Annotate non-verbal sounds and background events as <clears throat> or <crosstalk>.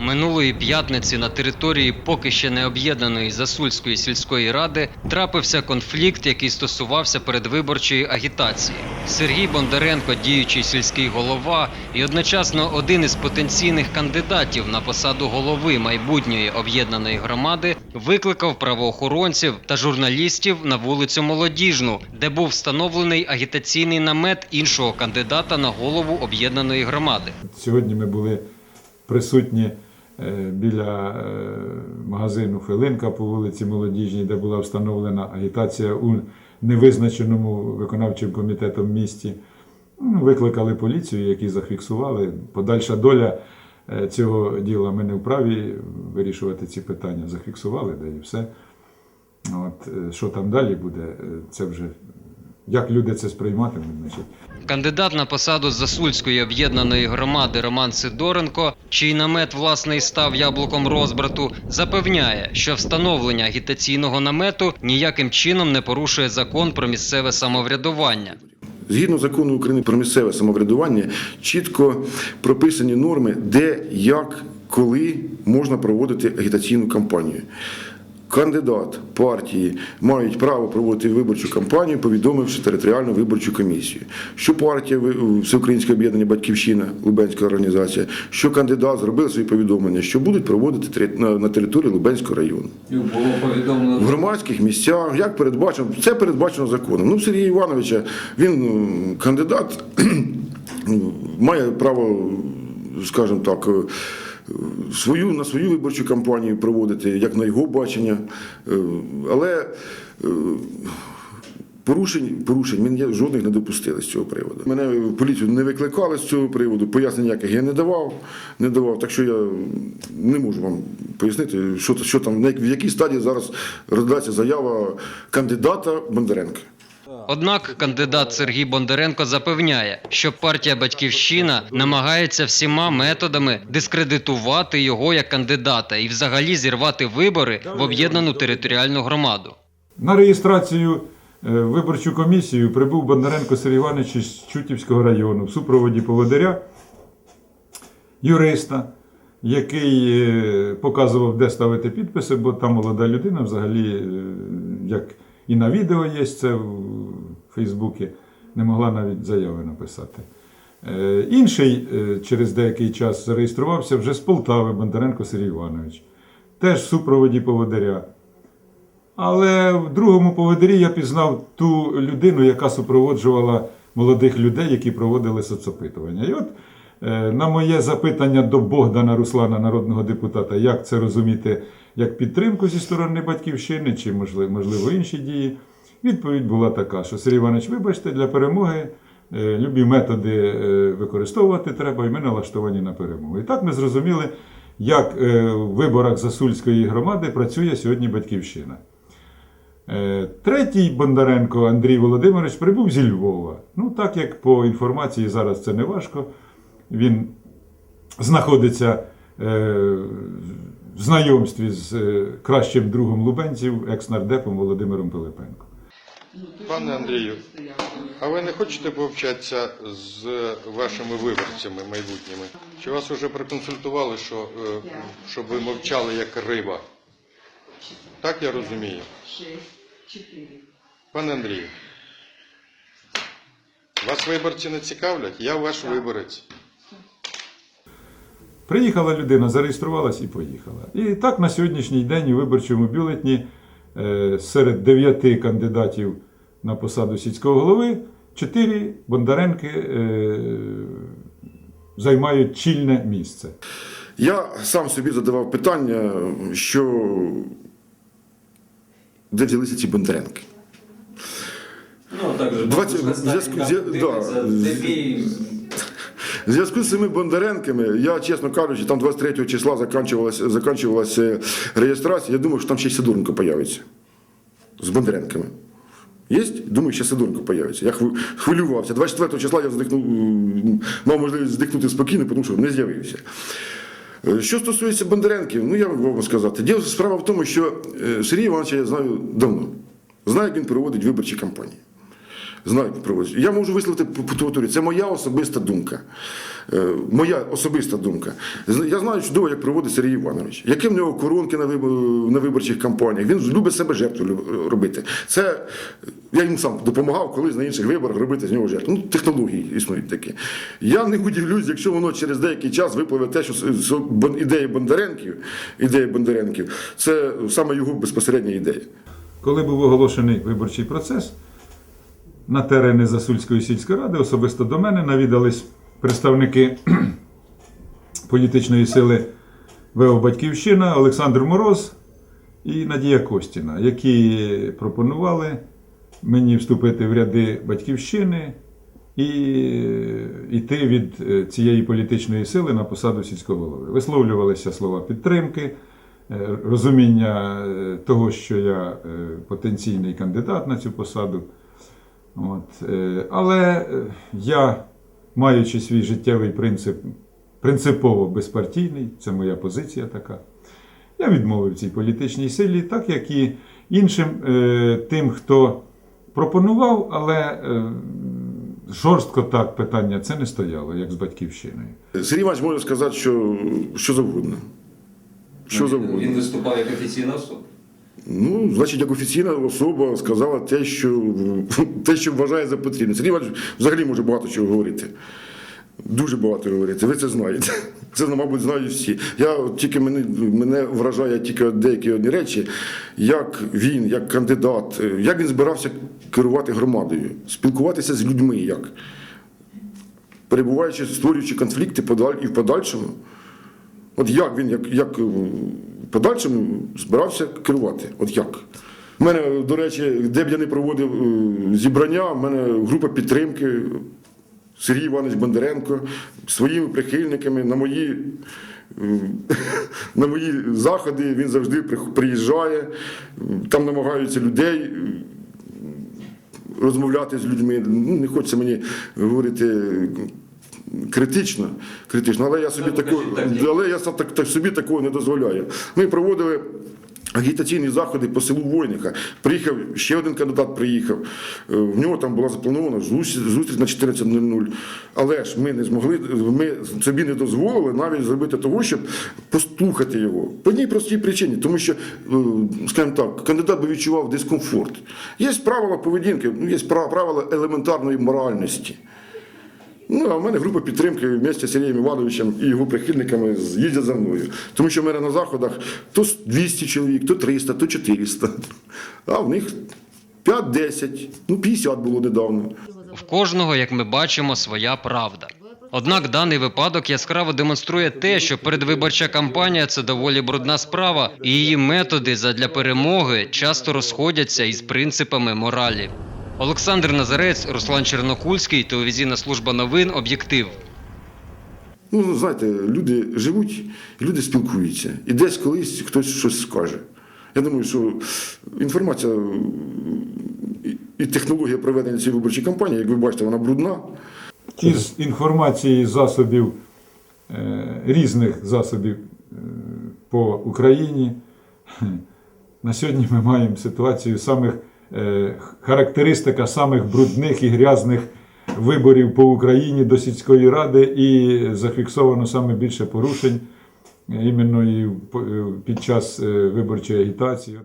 Минулої п'ятниці на території поки ще не об'єднаної Засульської сільської ради трапився конфлікт, який стосувався передвиборчої агітації. Сергій Бондаренко, діючий сільський голова, і одночасно один із потенційних кандидатів на посаду голови майбутньої об'єднаної громади, викликав правоохоронців та журналістів на вулицю Молодіжну, де був встановлений агітаційний намет іншого кандидата на голову об'єднаної громади. Сьогодні ми були присутні біля е, магазину Хвилинка по вулиці Молодіжній, де була встановлена агітація у невизначеному виконавчим комітетом місті. Ну, Викликали поліцію, які зафіксували. Подальша доля е, цього діла ми не вправі вирішувати ці питання. Зафіксували, да і все. От, е, що там далі буде, е, це вже як люди це сприйматимуть, значить. Кандидат на посаду Засульської об'єднаної громади Роман Сидоренко, чий намет власне і став яблуком розбрату, запевняє, що встановлення агітаційного намету ніяким чином не порушує закон про місцеве самоврядування. Згідно закону України про місцеве самоврядування, чітко прописані норми, де, як, коли можна проводити агітаційну кампанію. Кандидат партії мають право проводити виборчу кампанію, повідомивши територіальну виборчу комісію. Що партія Всеукраїнське об'єднання Батьківщина, Лубенська організація, що кандидат зробили свої повідомлення, що будуть проводити на- території Лубенського району. В громадських місцях, як передбачено, це передбачено законом. Ну, Сергія Івановича, він кандидат, <clears throat> має право, скажімо так, свою, на свою виборчу кампанію проводити, як на його бачення. Е, Але е, порушень, порушень ми ні- жодних не допустили з цього приводу. Мене в поліцію не викликали з цього приводу, пояснень ніяких я не давав, не давав, так що я не можу вам пояснити, що, що там, в якій стадії зараз розглядається заява кандидата Бондаренка. Однак кандидат Сергій Бондаренко запевняє, що партія Батьківщина намагається всіма методами дискредитувати його як кандидата і взагалі зірвати вибори в об'єднану територіальну громаду. На реєстрацію е, в виборчу комісію прибув Бондаренко Сергій Іванович із Чутівського району в супроводі поводиря, юриста, який е, показував, де ставити підписи, бо там молода людина взагалі, е, як і на відео є це в Фейсбуці, не могла навіть заяви написати. Е, Інший е, через деякий час зареєструвався вже з Полтави Бондаренко Сергій Іванович, теж в супроводі поводиря. Але в другому поводирі я пізнав ту людину, яка супроводжувала молодих людей, які проводили соцопитування. І от е, на моє запитання до Богдана Руслана, народного депутата, як це розуміти як підтримку зі сторони батьківщини чи можливо, можливо інші дії, відповідь була така, що Сергій Іванович, вибачте, для перемоги е, любі методи е, використовувати треба, і ми налаштовані на перемогу. І так ми зрозуміли, як е, в виборах Засульської громади працює сьогодні батьківщина. Третій Бондаренко Андрій Володимирович прибув зі Львова. Ну, так як по інформації зараз це не важко. Він знаходиться в знайомстві з е, кращим другом лубенців, екс-нардепом Володимиром Пилипенко. Пане Андрію, а ви не хочете пообщатися з вашими виборцями майбутніми? Чи вас вже проконсультували, що, е, щоб ви мовчали як риба? Так я розумію. Пане Андрію, вас виборці не цікавлять? Я ваш виборець. Приїхала людина, зареєструвалась і поїхала. І так на сьогоднішній день у виборчому бюлетні е, серед дев'яти кандидатів на посаду сільського голови чотири Бондаренки е, займають чільне місце. Я сам собі задавав питання, що де взялися ці Бондаренки. Ну, так же, Двадцять- можна в зв'язку- знати, зя- дивиться, да. такий В зв'язку з цими Бондаренками, я, чесно кажучи, там 23 числа закінчувалася, закінчувалася реєстрація, я думав, що там ще Сидоренко появиться. З Бондаренками. Є? Думаю, ще Сидоренко появиться. Я хвилювався. 24 числа я вздихнув, мав можливість здихнути спокійно, тому що не з'явився. Е, Що стосується Бондаренків, ну я можу сказати. Діло справа в тому, що е, Сергія Івановича я знаю давно. Знаю, як він проводить виборчі кампанії. Знаю, як проводиться. Я можу висловити по по. Це моя особиста думка. Е, моя особиста думка. Я знаю чудово, як проводить Сергій Іванович. Які в нього коронки на, на виборчих кампаніях. Він любить себе жертву робити. Це я їм сам допомагав колись на інших виборах робити з нього жертву. Ну, технології існують такі. Я не удивлюсь, якщо воно через деякий час випливе те, що ідеї Бондаренків, ідеї Бондаренків, це саме його безпосередня ідея. Коли був оголошений виборчий процес, на терени Засульської сільської ради особисто до мене навідались представники <clears throat> політичної сили ВО Батьківщина Олександр Мороз і Надія Костіна, які пропонували мені вступити в ряди батьківщини і йти від е, цієї політичної сили на посаду сільського голови. Висловлювалися слова підтримки, е, розуміння е, того, що я е, потенційний кандидат на цю посаду. От. е, Але е, я, маючи свій життєвий принцип, принципово безпартійний, це моя позиція така. Я відмовив цій політичній силі, так як і іншим е, тим, хто пропонував, але е, жорстко так питання це не стояло, як з батьківщиною. Сергій Іванович може сказати, що, що завгодно. Що завгодно. Він виступав як офіційна особа. Ну, значить, як офіційна особа сказала те, що, <laughs> те, що вважає за потрібне. Сергій Іванович взагалі може багато чого говорити. Дуже багато говорити. Ви це знаєте. <laughs> Це, мабуть, знають всі. Я тільки мене, мене вражає тільки деякі одні речі, як він, як кандидат, як він збирався керувати громадою, спілкуватися з людьми як. Перебуваючи, створюючи конфлікти і в подальшому. От як він, як, як подальшому збирався керувати? От як? У мене, до речі, де б я не проводив е, зібрання, в мене група підтримки, Сергій Іванович Бондаренко, своїми прихильниками на мої, е, <laughs> на мої заходи він завжди приїжджає, е, там намагаються людей. Розмовляти з людьми, ну не хочеться мені говорити критично, критично, але я собі Ну, такого, покажіть так, як. але я так, так собі такого не дозволяю. Ми проводили агітаційні заходи по селу Войника. Приїхав ще один кандидат. Приїхав. Е, В нього там була запланована зустріч, зустріч на 14.00. Але ж ми не змогли, ми собі не дозволили навіть зробити того, щоб послухати його. По одній простій причині, тому що, е, скажімо так, кандидат би відчував дискомфорт. Є правила поведінки, ну, є правила елементарної моральності. Ну, а в мене група підтримки з Сергієм Івановичем і його прихильниками їздять за мною. Тому що в мене на заходах то 200 чоловік, то 300, то 400. А в них 5-10, ну 50 було недавно. В кожного, як ми бачимо, своя правда. Однак даний випадок яскраво демонструє те, що передвиборча кампанія це доволі брудна справа, і її методи задля перемоги часто розходяться із принципами моралі. Олександр Назарець, Руслан Чернокульський, телевізійна служба новин, об'єктив. Ну, знаєте, люди живуть, люди спілкуються. І десь колись хтось щось скаже. Я думаю, що інформація і- технологія проведення цієї виборчої кампанії, як ви бачите, вона брудна. Із інформації засобів е, різних засобів е, по Україні. На сьогодні ми маємо ситуацію самих характеристика самих брудних і грязних виборів по Україні до сільської ради, і зафіксовано саме більше порушень е, іменно і е, під час е, виборчої агітації.